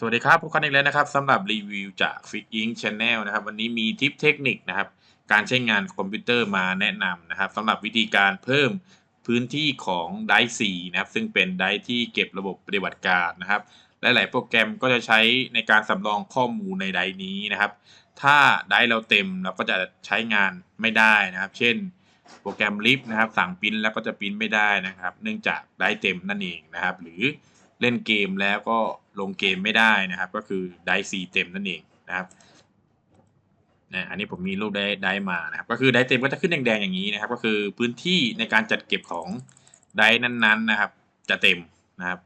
สวัสดีครับพบกันอีกแล้วนะครับสำหรับรีวิวจาก f i t Ink Channel นะครับ วันนี้มีทิปเทคนิคนะครับ การใช้งานคอมพิวเตอร์มาแนะนำนะครับสำหรับวิธีการเพิ่มพื้นที่ของไดร์ C นะครับ ซึ่งเป็นไดร์ที่เก็บระบบปฏิบัติการนะครับและหลายโปรแกรมก็จะใช้ในการสำรองข้อมูลในไดร์นี้นะครับ ถ้าไดร์เราเต็มเราก็จะใช้งานไม่ได้นะครับ เช่น โปรแกรมลิฟต์นะครับ สั่งปริ้นแล้วก็จะปริ้นไม่ได้นะครับ เนื่องจากไดร์เต็มนั่นเองนะครับ หรือเล่นเกมแล้วก็ ลงเกมไม่ได้นะครับ ก็คือไดซีเต็มนั่นเองนะครับนะอันนี้ผมมีรูปได้ได้มานะครับ ก็คือไดร์เต็มก็จะขึ้นแดงๆอย่างนี้นะครับ ก็คือพื้นที่ในการจัดเก็บของไดร์นั้นๆนะครับ จะเต็มนะครับ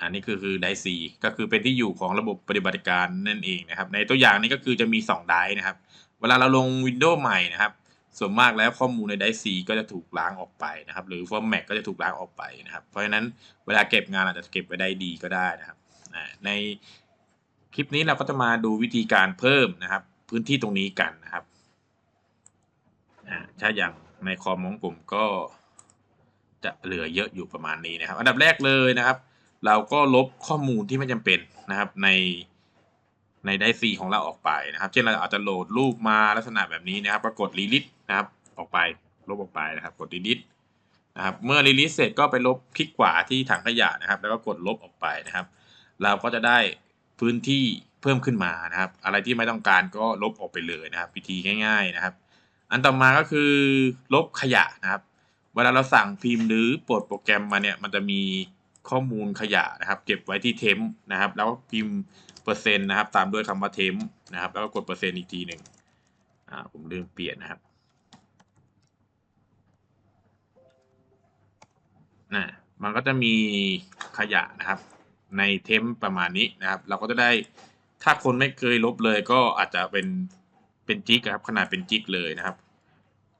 อันนี้คือคือไดร์ซีก็คือเป็นที่อยู่ของระบบปฏิบัติการนั่นเองนะครับ ในตัวอย่างนี้ก็คือจะมี2ไดร์นะครับ เวลาเราลง Windows ใหม่นะครับ ส่วนมากแล้วข้อมูลในไดร์ซีก็จะถูกล้างออกไปนะครับ หรือฟอร์แมตก็จะถูกล้างออกไปนะครับ เพราะฉะนั้นเวลาเก็บงานอาจจะเก็บไว้ได้ดีก็ได้นะครับ ในคลิปนี้เราก็จะมาดูวิธีการเพิ่มนะครับ พื้นที่ตรงนี้กันนะครับถ้าอย่างในคอมของผมก็จะเหลือเยอะอยู่ประมาณนี้นะครับ อันดับแรกเลยนะครับ เราก็ลบข้อมูลที่ไม่จำเป็นนะครับในในไดซีของเราออกไปนะครับ เช่นเราอาจจะโหลดรูปมาลักษณะแบบนี้นะครับปรากฏรีลิสนะครับออกไปลบออกไปนะครับ กดรีลิสนะครับ เมื่อรีลิสเสร็จก็ไปลบคลิกขวาที่ถังขยะนะครับ แล้วก็กดลบออกไปนะครับ เราก็จะได้พื้นที่เพิ่มขึ้นมานะครับ อะไรที่ไม่ต้องการก็ลบออกไปเลยนะครับ วิธีง่าย ๆนะครับ อันต่อมาก็คือลบขยะนะครับ เวลาเราสั่งพิมพ์หรือปลดโปรแกรมมาเนี่ยมันจะมีข้อมูลขยะนะครับ เก็บไว้ที่เทมนะครับ แล้วพิมพ์เปอร์เซ็นต์นะครับ ตามด้วยคำว่าเทมนะครับ แล้วก็กดเปอร์เซ็นต์อีกทีหนึ่งอ่าผมลืมเปลี่ยนนะครับนะมันก็จะมีขยะนะครับ ในเทมประมาณนี้นะครับ เราก็จะได้ถ้าคนไม่เคยลบเลยก็อาจจะเป็นเป็นจิกครับขนาดเป็นจิกเลยนะครับ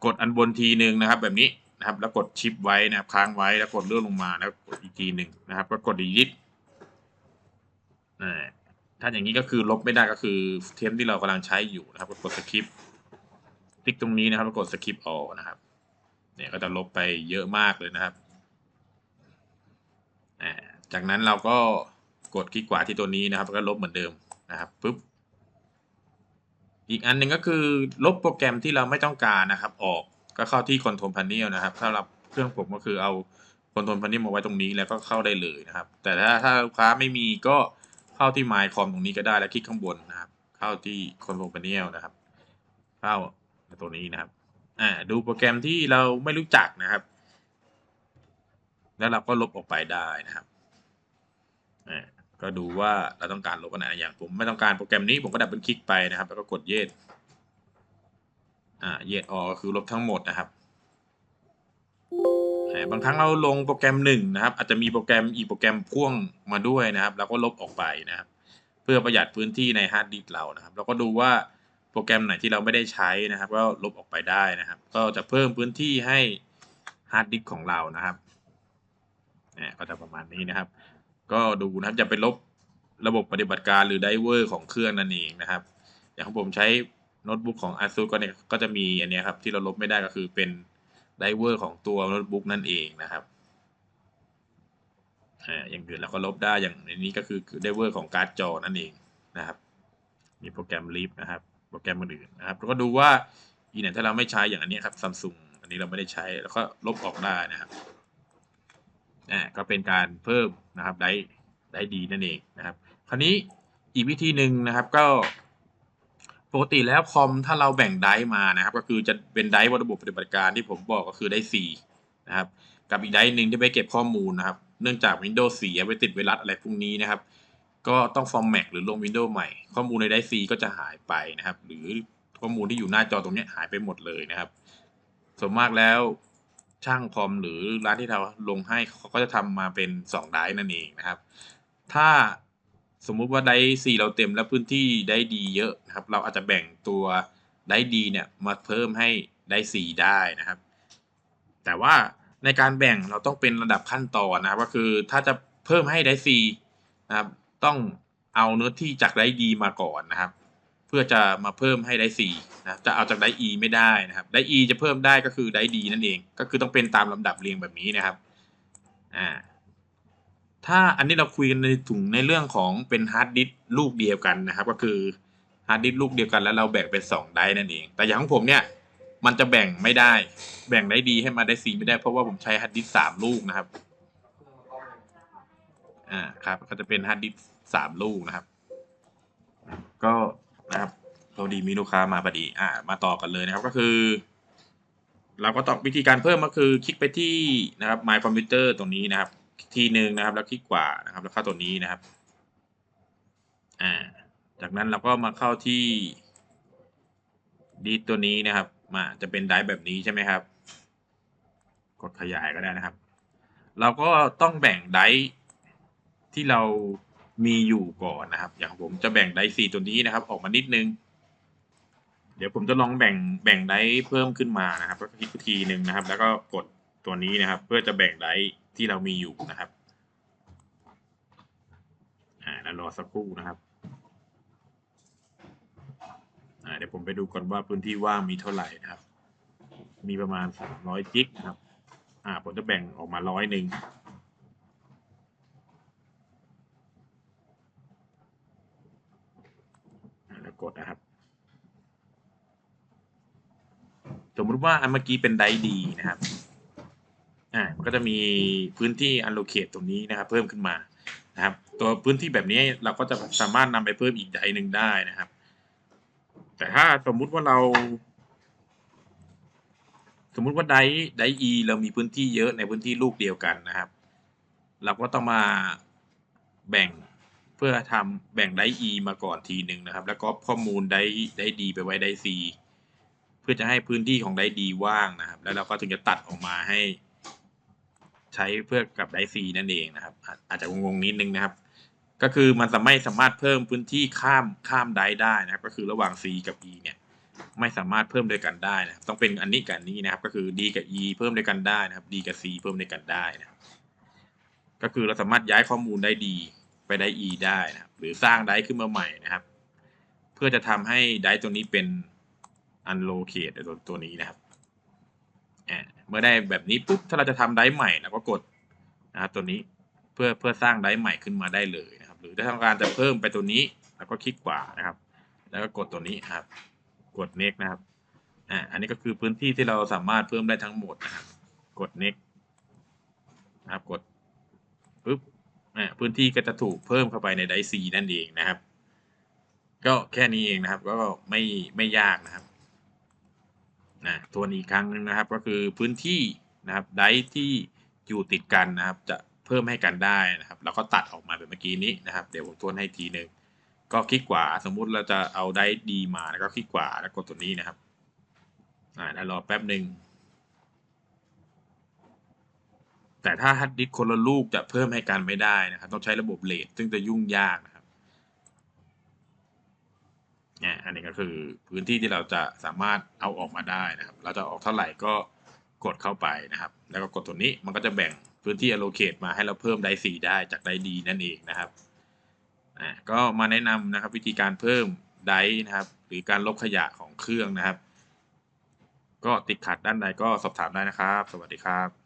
กดอันบนทีหนึ่งนะครับ แบบนี้นะครับ แล้วกดชิปไว้นะครับค้างไว้แล้วกดเลื่อนลงมาแล้วกดอีกทีหนึ่งนะครับ ก็กดดีลิทถ้าอย่างนี้ก็คือลบไม่ได้ก็คือเทมที่เรากำลังใช้อยู่นะครับก็กดสคริปติ๊กตรงนี้นะครับแล้วกดสคริปออกนะครับเนี่ยก็จะลบไปเยอะมากเลยนะครับ จากนั้นเราก็กดคลิกขวาที่ตัวนี้นะครับแล้วก็ลบเหมือนเดิมนะครับปุ๊บอีกอันหนึ่งก็คือลบโปรแกรมที่เราไม่ต้องการนะครับ ออกก็เข้าที่ Control Panel นะครับสำหรับเครื่องผมก็คือเอา Control Panel มาไว้ตรงนี้แล้วก็เข้าได้เลยนะครับ แต่ถ้าถ้าลูกค้าไม่มีก็เข้าที่ My Com ตรงนี้ก็ได้แล้วคลิกข้างบนนะครับ เข้าที่ Control Panel นะครับ เข้าตัวนี้นะครับอ่าดูโปรแกรมที่เราไม่รู้จักนะครับ แล้วเราก็ลบออกไปได้นะครับ ก็ดูว่าเราต้องการลบอันไหนอย่างผมไม่ต้องการโปรแกรมนี้ผมก็ดับเบิลคลิกไปนะครับ แล้วก็กดเยดอ่าเยดออก็คือลบทั้งหมดนะครับบางครั้งเราลงโปรแกรมหนึ่งนะครับ อาจจะมีโปรแกรมอีกโปรแกรมพ่วงมาด้วยนะครับ แล้วก็ลบออกไปนะครับ เพื่อประหยัดพื้นที่ในฮาร์ดดิสก์เรานะครับเราก็ดูว่าโปรแกรมไหนที่เราไม่ได้ใช้นะครับ ก็ลบออกไปได้นะครับ ก็จะเพิ่มพื้นที่ให้ฮาร์ดดิสก์ของเรานะครับเนี่ยก็จะประมาณนี้นะครับ ก็ดูนะครับจะไปลบระบบปฏิบัติการหรือไดเวอร์ของเครื่องนั่นเองนะครับ อย่างของผมใช้โน้ตบุ๊กของ ASUS ก็เนี่ยก็จะมีอันนี้ครับที่เราลบไม่ได้ก็คือเป็นไดเวอร์ของตัวโน้ตบุ๊กนั่นเองนะครับอย่างอื่นเราก็ลบได้อย่างในนี้ก็คือไดเวอร์ของการ์ดจอนั่นเองนะครับ มีโปรแกรมลิฟนะครับ โปรแกรมอื่นนะครับแล้วก็ดูว่าอีเนี่ยถ้าเราไม่ใช้อย่างอันนี้ครับซัมซุงอันนี้เราไม่ได้ใช้แล้วก็ลบออกได้นะครับ นะก็เป็นการเพิ่มนะครับได้ได้ดีนั่นเองนะครับ คราวนี้อีกวิธีหนึ่งนะครับก็ปกติแล้วคอมถ้าเราแบ่งไดร์มานะครับ ก็คือจะเป็นไดร์ระบบปฏิบัติการที่ผมบอกก็คือได้สี่นะครับ กับอีกไดร์หนึ่งที่ไปเก็บข้อมูลนะครับ เนื่องจาก Windows 4ไปติดไวรัสอะไรพวกนี้นะครับ ก็ต้องฟอร์แมตหรือลง Windows ใหม่ ข้อมูลในไดร์ซีก็จะหายไปนะครับ หรือข้อมูลที่อยู่หน้าจอตรงนี้หายไปหมดเลยนะครับส่วนมากแล้ว ช่างคอมหรือร้านที่เราลงให้เขาก็จะทำมาเป็น2ไดนั่นเองนะครับ ถ้าสมมุติว่าไดร์สี่เราเต็มแล้วพื้นที่ไดร์ดีเยอะนะครับ เราอาจจะแบ่งตัวไดร์ดีเนี่ยมาเพิ่มให้ไดร์สี่ได้นะครับ แต่ว่าในการแบ่งเราต้องเป็นระดับขั้นตอนนะครับก็คือถ้าจะเพิ่มให้ไดร์สี่นะครับต้องเอาเนื้อที่จากไดร์ดีมาก่อนนะครับ เพื่อจะมาเพิ่มให้ได้สี่นะจะเอาจากได้ e ไม่ได้นะครับ ได้ e จะเพิ่มได้ก็คือได้ดีนั่นเอง ก็คือต้องเป็นตามลำดับเรียงแบบนี้นะครับอ่าถ้าอันนี้เราคุยกันในถุงในเรื่องของเป็นฮาร์ดดิสก์ลูกเดียวกันนะครับ ก็คือฮาร์ดดิสก์ลูกเดียวกันแล้วเราแบ่งเป็นสองไดร์นั่นเอง แต่อย่างของผมเนี่ยมันจะแบ่งไม่ได้ แบ่งได้ดีให้มาได้ซีไม่ได้เพราะว่าผมใช้ฮาร์ดดิสก์สามลูกนะครับอ่าครับ ก็จะเป็นฮาร์ดดิสก์สามลูกนะครับ ก็ นะครับพอดีมีลูกค้ามาพอดีอ่ามาต่อกันเลยนะครับก็คือ เราก็ต้องวิธีการเพิ่มก็คือคลิกไปที่นะครับ My Computer ตรงนี้นะครับทีหนึ่งนะครับ แล้วคลิกขวานะครับ แล้วเข้าตัวนี้นะครับ อ่า จากนั้นเราก็มาเข้าที่ดีตัวนี้นะครับ มาจะเป็นไดร์แบบนี้ใช่ไหมครับ กดขยายก็ได้นะครับ เราก็ต้องแบ่งไดร์ที่เรา มีอยู่ก่อนนะครับ อย่างผมจะแบ่งไดร์สี่ตัวนี้นะครับ ออกมานิดนึง เดี๋ยวผมจะลองแบ่งแบ่งไดเพิ่มขึ้นมานะครับก็คลิกทีหนึ่งนะครับ แล้วก็กดตัวนี้นะครับ เพื่อจะแบ่งไดที่เรามีอยู่นะครับอ่าแล้วรอสักครู่นะครับอ่าเดี๋ยวผมไปดูก่อนว่าพื้นที่ว่างมีเท่าไหร่นะครับ มีประมาณสามร้อยจิกนะครับ อ่าผมจะแบ่งออกมาร้อยหนึ่งอ่าแล้วกดนะครับ สมมุติว่าอันเมื่อกี้เป็นไดดีนะครับ อ่า มันก็จะมีพื้นที่ allocate ตรงนี้นะครับ เพิ่มขึ้นมานะครับ ตัวพื้นที่แบบนี้เราก็จะสามารถนำไปเพิ่มอีกไดหนึ่งได้นะครับ แต่ถ้าสมมุติว่าเรา สมมุติว่าไดได e เรามีพื้นที่เยอะในพื้นที่ลูกเดียวกันนะครับ เราก็ต้องมาแบ่งเพื่อทำแบ่งได e มาก่อนทีหนึ่งนะครับ แล้วก็ข้อมูลไดได d ไปไว้ได c พื่อจะให้พื้นที่ของได d ว่างนะครับ แล้วเราก็ถึงจะตัดออกมาให้ ใช้เพื่อกับได c นั่นเองนะครับ อาจจะงงๆนิดนึงนะครับ ก็คือมันจะไม่สามารถเพิ่มพื้นที่ข้ามข้ามไดได้นะครับ ก็คือระหว่าง c กับ e เนี่ย ไม่สามารถเพิ่มด้วยกันได้นะครับ ต้องเป็นอันนี้กับอันนี้นะครับ ก็คือ d กับ e เพิ่มด้วยกันได้นะครับ d กับ c เพิ่มด้วยกันได้นะครับก็คือเราสามารถย้ายข้อมูลได้ d ไปได้ e ได้นะครับ หรือสร้างไดขึ้นมาใหม่นะครับ เพื่อจะทำให้ไดตัวนี้เป็น unlocate ตัวตัวนี้นะครับอ่าเมื่อได้แบบนี้ปุ๊บถ้าเราจะทำไดใหม่เราก็กดนะครับตัวนี้เพื่อเพื่อสร้างไดใหม่ขึ้นมาได้เลยนะครับ หรือถ้าต้องการจะเพิ่มไปตัวนี้เราก็คลิกขวานะครับ แล้วก็กดตัวนี้ครับ กด next นะครับอ่าอันนี้ก็คือพื้นที่ที่เราสามารถเพิ่มได้ทั้งหมดนะครับ กด next นะครับกดปุ๊บอ่าพื้นที่ก็จะถูกเพิ่มเข้าไปในไดซีนั่นเองนะครับ ก็แค่นี้เองนะครับ ก็ไม่ไม่ยากนะครับ นะทวนอีกครั้งนึงนะครับ ก็คือพื้นที่นะครับไดที่อยู่ติดกันนะครับ จะเพิ่มให้กันได้นะครับ แล้วก็ตัดออกมาแบบเมื่อกี้นี้นะครับ เดี๋ยวผมทวนให้ทีหนึ่งก็คลิกขวาสมมุติเราจะเอาไดดีมาแล้วก็คลิกขวาแล้วกดตัวนี้นะครับอ่าแล้วรอแป๊บหนึ่งแต่ถ้าฮัดดิสคนละลูกจะเพิ่มให้กันไม่ได้นะครับ ต้องใช้ระบบเลทซึ่งจะยุ่งยากนะครับ นี่ยอันนี้ก็คือพื้นที่ที่เราจะสามารถเอาออกมาได้นะครับ เราจะออกเท่าไหร่ก็กดเข้าไปนะครับ แล้วก็กดตัวนี้มันก็จะแบ่งพื้นที่ allocate มาให้เราเพิ่มไดสีได้จากไดดีนั่นเองนะครับอ่าก็มาแนะนำนะครับวิธีการเพิ่มไดนะครับ หรือการลบขยะของเครื่องนะครับ ก็ติดขัดด้านใดก็สอบถามได้นะครับ สวัสดีครับ